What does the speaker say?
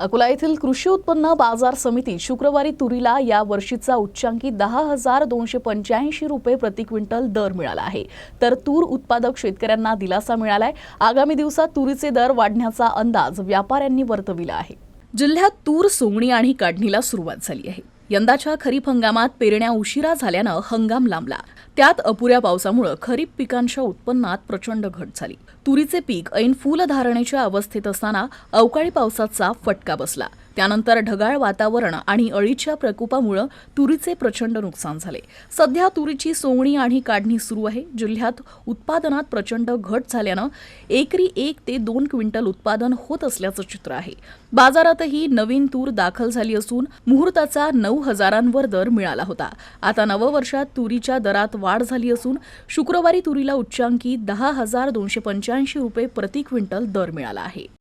अकोला येथील कृषी उत्पन्न बाजार समिती शुक्रवारी तुरीला या वर्षीचा उच्चांकी दहा हजार दोनशे पंच्याऐंशी रुपये प्रति क्विंटल दर मिळाला आहे. तर तूर उत्पादक शेतकऱ्यांना दिलासा मिळालाय. आगामी दिवसात तुरीचे दर वाढण्याचा अंदाज व्यापाऱ्यांनी वर्तविला आहे. जिल्ह्यात तूर सोंगणी आणि काढणीला सुरुवात झाली आहे. यंदाच्या खरीप हंगामात पेरण्या उशिरा झाल्यानं हंगाम लांबला. त्यात अपुऱ्या पावसामुळे खरीप पिकांच्या उत्पन्नात प्रचंड घट झाली. तुरीचे पीक ऐन फुलधारणेच्या अवस्थेत असताना अवकाळी पावसाचा फटका बसला. त्यानंतर ढगाळ वातावरण आणि अळीच्या प्रकोपामुळे तुरीचे प्रचंड नुकसान झाले. सध्या तुरीची सोंगणी आणि काढणी सुरू आहे. जिल्ह्यात उत्पादनात प्रचंड घट झाल्यानं एकरी एक ते दोन क्विंटल उत्पादन होत असल्याचं चित्र आहे. बाजारातही नवीन तूर दाखल झाली असून मुहूर्ताचा नऊ हजारांवर दर मिळाला होता. आता नववर्षात तुरीच्या दरात वाढ झाली असून शुक्रवारी तुरीला उच्चांकी दहा हजार दोनशे पंच्याऐंशी रुपये प्रति क्विंटल दर मिळाला आहे.